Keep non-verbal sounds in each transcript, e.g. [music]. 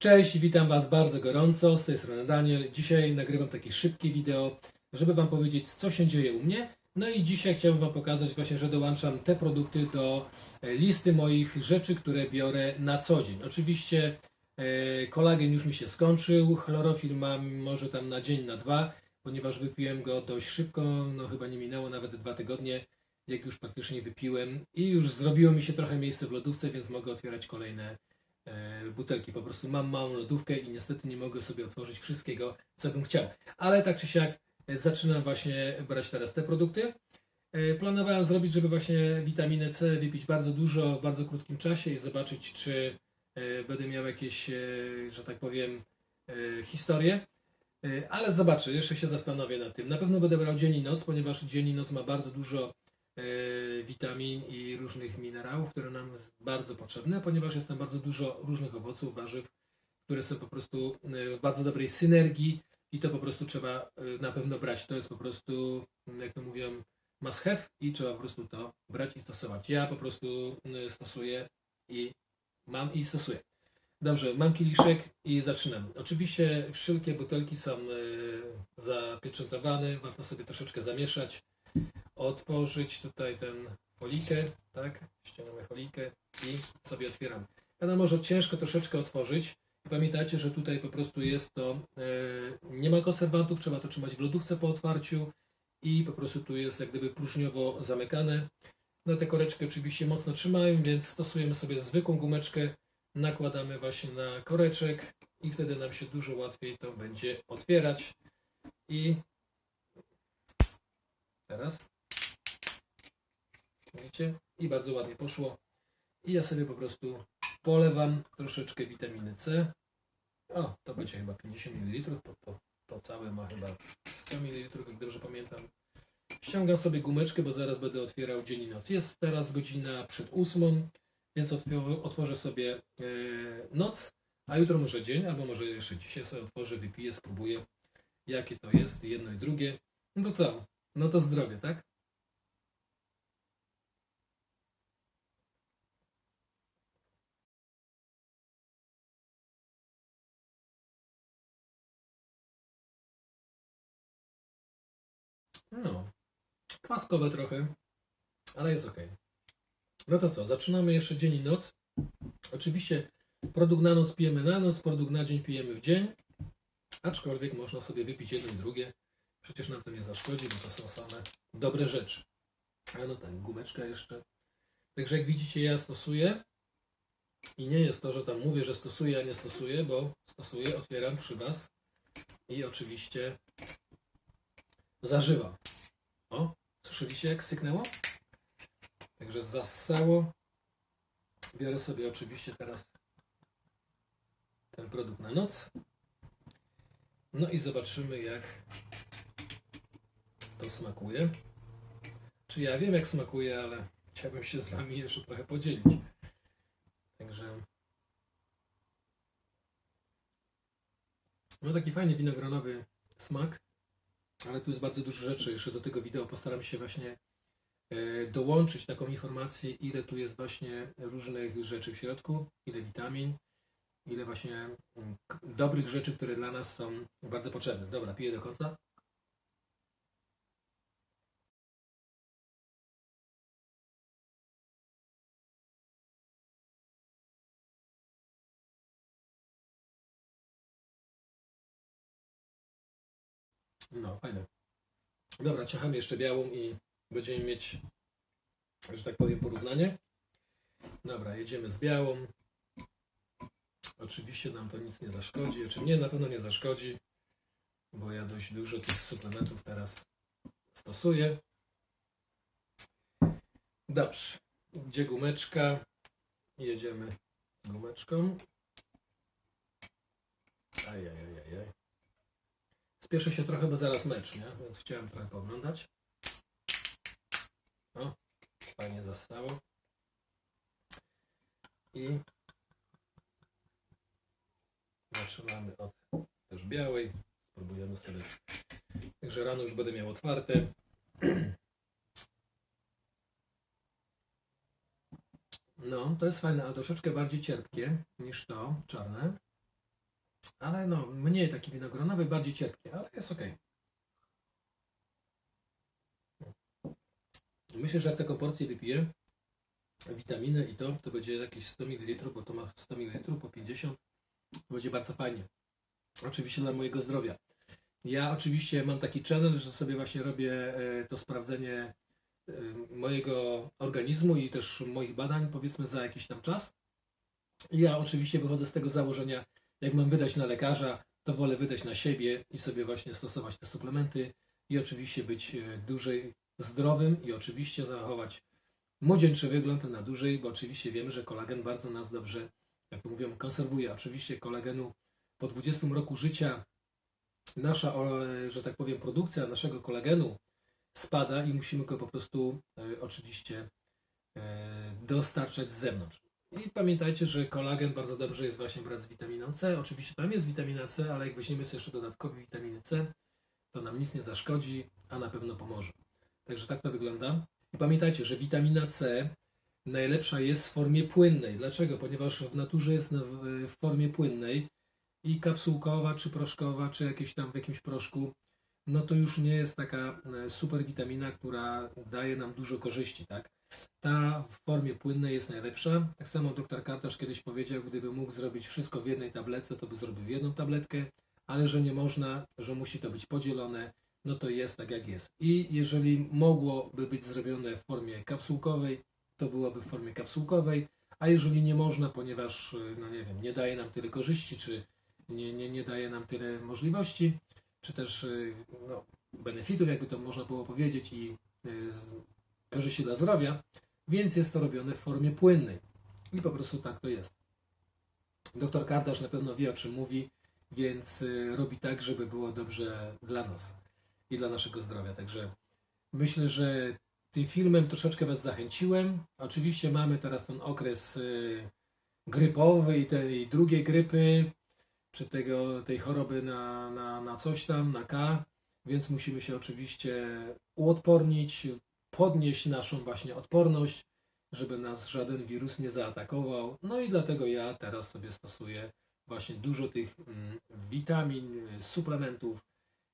Cześć, witam Was bardzo gorąco, z tej strony Daniel. Dzisiaj nagrywam takie szybkie wideo, żeby Wam powiedzieć, co się dzieje u mnie. No i dzisiaj chciałbym Wam pokazać właśnie, że dołączam te produkty do e, listy moich rzeczy, które biorę na co dzień. Oczywiście e, kolagen już mi się skończył, chlorofil mam może tam na dzień, na dwa, ponieważ wypiłem go dość szybko, no chyba nie minęło nawet dwa tygodnie, jak już praktycznie wypiłem i już zrobiło mi się trochę miejsce w lodówce, więc mogę otwierać kolejne butelki. Po prostu mam małą lodówkę i niestety nie mogę sobie otworzyć wszystkiego, co bym chciał. Ale tak czy siak e, zaczynam właśnie brać teraz te produkty. E, Planowałem zrobić, żeby właśnie witaminę C wypić bardzo dużo w bardzo krótkim czasie i zobaczyć, czy e, będę miał jakieś, e, że tak powiem, e, historie. E, Ale zobaczę, jeszcze się zastanowię nad tym. Na pewno będę brał dzień i noc, ponieważ dzień i noc ma bardzo dużo e, witamin i różnych minerałów, które nam jest bardzo potrzebne, ponieważ jest tam bardzo dużo różnych owoców, warzyw, które są po prostu e, w bardzo dobrej synergii i to po prostu trzeba e, na pewno brać. To jest po prostu, m, jak to mówią, must have i trzeba po prostu to brać i stosować. Ja po prostu m, stosuję i mam i stosuję. Dobrze, mam kieliszek i zaczynam. Oczywiście wszelkie butelki są e, zapieczętowane, warto sobie troszeczkę zamieszać otworzyć tutaj ten folikę, tak? Ściągamy folikę i sobie otwieramy. Wiadomo, może ciężko troszeczkę otworzyć. Pamiętajcie, że tutaj po prostu jest to, e, nie ma konserwantów, trzeba to trzymać w lodówce po otwarciu i po prostu tu jest jak gdyby próżniowo zamykane. No te koreczki oczywiście mocno trzymają, więc stosujemy sobie zwykłą gumeczkę, nakładamy właśnie na koreczek i wtedy nam się dużo łatwiej to będzie otwierać. I teraz Widzicie? I bardzo ładnie poszło. I ja sobie po prostu polewam troszeczkę witaminy C. O, to będzie chyba 50 ml, bo to, to całe ma chyba 100 ml, jak dobrze pamiętam. Ściągam sobie gumeczkę, bo zaraz będę otwierał dzień i noc. Jest teraz godzina przed ósmą, więc otworzę, otworzę sobie e, noc, a jutro może dzień, albo może jeszcze dzisiaj sobie otworzę, wypiję, spróbuję, jakie to jest, jedno i drugie. No to co? No to zdrowie, tak? No, kwaskowe trochę, ale jest ok. No to co, zaczynamy jeszcze dzień i noc. Oczywiście produkt na noc pijemy na noc, produkt na dzień pijemy w dzień, aczkolwiek można sobie wypić jedno i drugie. Przecież nam to nie zaszkodzi, bo to są same dobre rzeczy. Ale no tak, gumeczka jeszcze. Także jak widzicie, ja stosuję i nie jest to, że tam mówię, że stosuję, a nie stosuję, bo stosuję, otwieram przy Was i oczywiście zażywam. O, słyszeliście jak syknęło? Także zassało. Biorę sobie oczywiście teraz ten produkt na noc. No i zobaczymy jak to smakuje. Czy ja wiem jak smakuje, ale chciałbym się z Wami jeszcze trochę podzielić. Także no taki fajny winogronowy smak. Ale tu jest bardzo dużo rzeczy. Jeszcze do tego wideo postaram się właśnie e, dołączyć taką informację, ile tu jest właśnie różnych rzeczy w środku, ile witamin, ile właśnie mm, dobrych rzeczy, które dla nas są bardzo potrzebne. Dobra, piję do końca. No, fajne. Dobra, ciachamy jeszcze białą i będziemy mieć, że tak powiem, porównanie. Dobra, jedziemy z białą. Oczywiście nam to nic nie zaszkodzi, znaczy nie, na pewno nie zaszkodzi, bo ja dość dużo tych suplementów teraz stosuję. Dobrze, gdzie gumeczka? Jedziemy z gumeczką. Ajajajajaj. Spieszę się trochę, bo zaraz mecz, nie? Więc chciałem trochę pooglądać. O, fajnie zastało. I zaczynamy od też białej. Spróbujemy sobie. Także rano już będę miał otwarte. [clears throat] No, to jest fajne, ale troszeczkę bardziej cierpkie niż to czarne. Ale no mniej taki winogronowy, bardziej cierpkie, ale jest ok. Myślę, że jak taką porcję wypiję, witaminy i to, to będzie jakieś 100 ml, bo to ma 100 ml po 50, to będzie bardzo fajnie. Oczywiście dla mojego zdrowia. Ja oczywiście mam taki challenge, że sobie właśnie robię e, to sprawdzenie e, mojego organizmu i też moich badań, powiedzmy za jakiś tam czas. Ja oczywiście wychodzę z tego założenia, jak mam wydać na lekarza, to wolę wydać na siebie i sobie właśnie stosować te suplementy i oczywiście być e, dłużej zdrowym i oczywiście zachować młodzieńczy wygląd na dłużej, bo oczywiście wiemy, że kolagen bardzo nas dobrze, jak to mówią, konserwuje. Oczywiście kolagenu po 20 roku życia nasza, że tak powiem, produkcja naszego kolagenu spada i musimy go po prostu e, oczywiście e, dostarczać z zewnątrz. I pamiętajcie, że kolagen bardzo dobrze jest właśnie wraz z witaminą C. Oczywiście tam jest witamina C, ale jak weźmiemy sobie jeszcze dodatkowo witaminy C, to nam nic nie zaszkodzi, a na pewno pomoże. Także tak to wygląda. I pamiętajcie, że witamina C najlepsza jest w formie płynnej. Dlaczego? Ponieważ w naturze jest w formie płynnej i kapsułkowa, czy proszkowa, czy jakieś tam w jakimś proszku, no to już nie jest taka e, super witamina, która daje nam dużo korzyści, tak? Ta w formie płynnej jest najlepsza. Tak samo dr Kartasz kiedyś powiedział, gdyby mógł zrobić wszystko w jednej tabletce, to by zrobił jedną tabletkę, ale że nie można, że musi to być podzielone, no to jest tak jak jest. I jeżeli mogłoby być zrobione w formie kapsułkowej, to byłoby w formie kapsułkowej, a jeżeli nie można, ponieważ, y, no nie wiem, nie daje nam tyle korzyści, czy nie, nie, nie daje nam tyle możliwości, czy też y, no, benefitów, jakby to można było powiedzieć, i y, korzyści dla zdrowia, więc jest to robione w formie płynnej. I po prostu tak to jest. Doktor Kardasz na pewno wie, o czym mówi, więc y, robi tak, żeby było dobrze dla nas i dla naszego zdrowia. Także myślę, że tym filmem troszeczkę Was zachęciłem. Oczywiście mamy teraz ten okres grypowy i tej drugiej grypy, czy tego, tej choroby na, na, na coś tam, na K, więc musimy się oczywiście uodpornić, podnieść naszą właśnie odporność, żeby nas żaden wirus nie zaatakował. No i dlatego ja teraz sobie stosuję właśnie dużo tych mm, witamin, suplementów,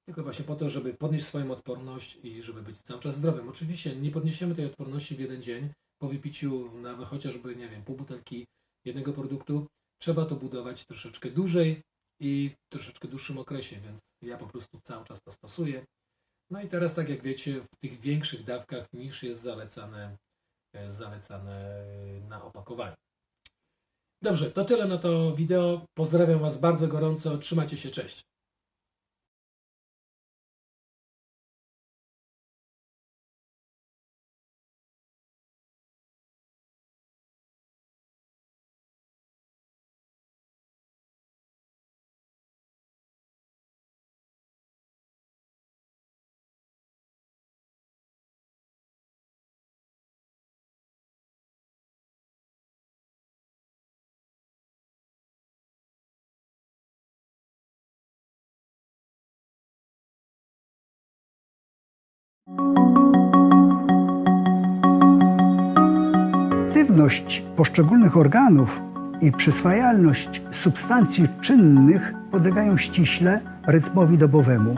tylko właśnie po to, żeby podnieść swoją odporność i żeby być cały czas zdrowym. Oczywiście nie podniesiemy tej odporności w jeden dzień po wypiciu nawet chociażby, nie wiem, pół butelki jednego produktu. Trzeba to budować troszeczkę dłużej i w troszeczkę dłuższym okresie, więc ja po prostu cały czas to stosuję. No i teraz, tak jak wiecie, w tych większych dawkach niż jest zalecane, e, zalecane na opakowaniu. Dobrze, to tyle na to wideo. Pozdrawiam Was bardzo gorąco. Trzymajcie się, cześć. Aktywność poszczególnych organów i przyswajalność substancji czynnych podlegają ściśle rytmowi dobowemu,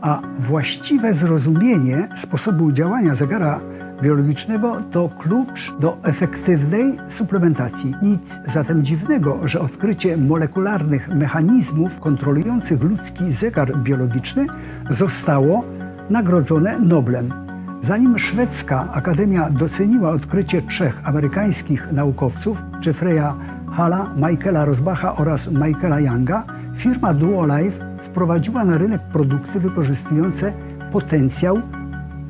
a właściwe zrozumienie sposobu działania zegara biologicznego to klucz do efektywnej suplementacji. Nic zatem dziwnego, że odkrycie molekularnych mechanizmów kontrolujących ludzki zegar biologiczny zostało nagrodzone Noblem. Zanim szwedzka akademia doceniła odkrycie trzech amerykańskich naukowców, Jeffreya Halla, Michaela Rosbacha oraz Michaela Younga, firma Duolife wprowadziła na rynek produkty wykorzystujące potencjał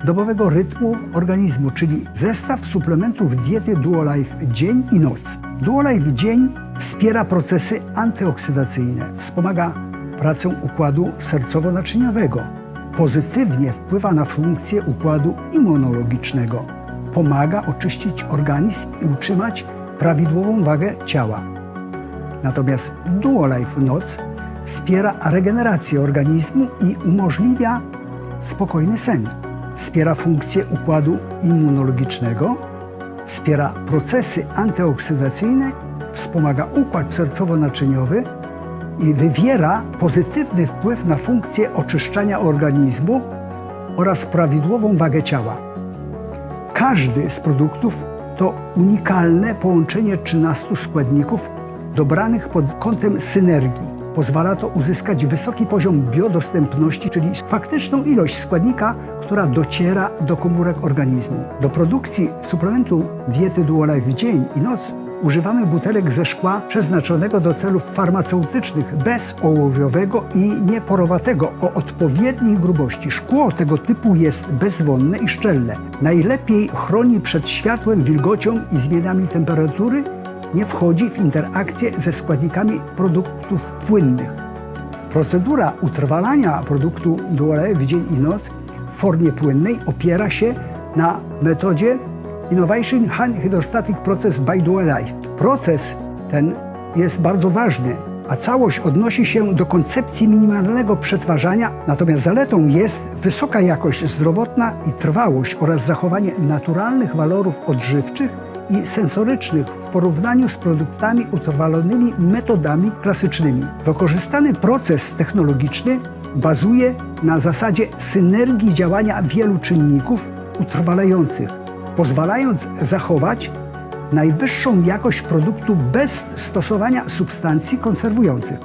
dobowego rytmu organizmu, czyli zestaw suplementów diety Duolife dzień i noc. Duolife dzień wspiera procesy antyoksydacyjne, wspomaga pracę układu sercowo-naczyniowego, pozytywnie wpływa na funkcję układu immunologicznego, pomaga oczyścić organizm i utrzymać prawidłową wagę ciała. Natomiast Duolife Noc wspiera regenerację organizmu i umożliwia spokojny sen. Wspiera funkcję układu immunologicznego, wspiera procesy antyoksydacyjne, wspomaga układ sercowo-naczyniowy, i wywiera pozytywny wpływ na funkcję oczyszczania organizmu oraz prawidłową wagę ciała. Każdy z produktów to unikalne połączenie 13 składników dobranych pod kątem synergii. Pozwala to uzyskać wysoki poziom biodostępności, czyli faktyczną ilość składnika, która dociera do komórek organizmu. Do produkcji suplementu diety Duolife dzień i noc używamy butelek ze szkła przeznaczonego do celów farmaceutycznych, bezołowiowego i nieporowatego o odpowiedniej grubości. Szkło tego typu jest bezwonne i szczelne. Najlepiej chroni przed światłem, wilgocią i zmianami temperatury, nie wchodzi w interakcję ze składnikami produktów płynnych. Procedura utrwalania produktu Duole w dzień i noc w formie płynnej opiera się na metodzie Innovation Hand Hydrostatic Process by Duolife. Proces ten jest bardzo ważny, a całość odnosi się do koncepcji minimalnego przetwarzania, natomiast zaletą jest wysoka jakość zdrowotna i trwałość oraz zachowanie naturalnych walorów odżywczych i sensorycznych w porównaniu z produktami utrwalonymi metodami klasycznymi. Wykorzystany proces technologiczny bazuje na zasadzie synergii działania wielu czynników utrwalających, pozwalając zachować najwyższą jakość produktu bez stosowania substancji konserwujących.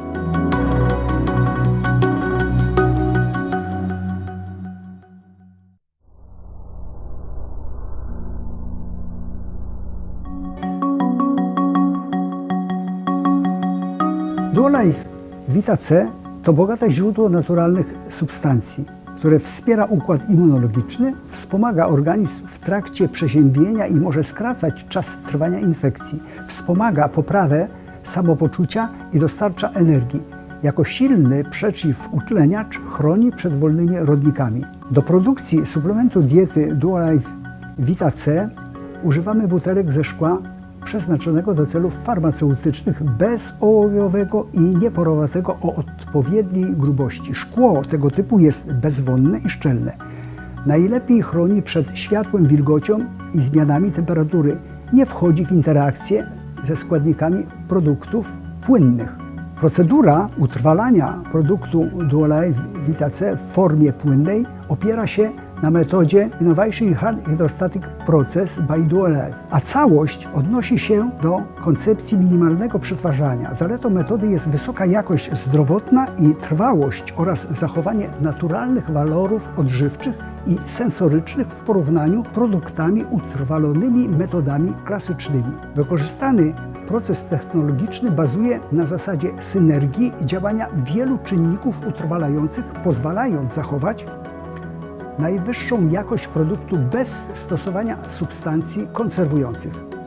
Duolife Vita C to bogate źródło naturalnych substancji, które wspiera układ immunologiczny, wspomaga organizm w trakcie przeziębienia i może skracać czas trwania infekcji, wspomaga poprawę samopoczucia i dostarcza energii. Jako silny przeciwutleniacz chroni przed wolnymi rodnikami. Do produkcji suplementu diety Duolife Vita C używamy butelek ze szkła przeznaczonego do celów farmaceutycznych bezołowiowego i nieporowatego o odpowiedniej grubości. Szkło tego typu jest bezwonne i szczelne. Najlepiej chroni przed światłem, wilgocią i zmianami temperatury. Nie wchodzi w interakcję ze składnikami produktów płynnych. Procedura utrwalania produktu Duolife Vita C w formie płynnej opiera się na metodzie Innovation Hand Hydrostatic Process by Duolife, a całość odnosi się do koncepcji minimalnego przetwarzania. Zaletą metody jest wysoka jakość zdrowotna i trwałość oraz zachowanie naturalnych walorów odżywczych i sensorycznych w porównaniu z produktami utrwalonymi metodami klasycznymi. Wykorzystany proces technologiczny bazuje na zasadzie synergii działania wielu czynników utrwalających, pozwalając zachować najwyższą jakość produktu bez stosowania substancji konserwujących.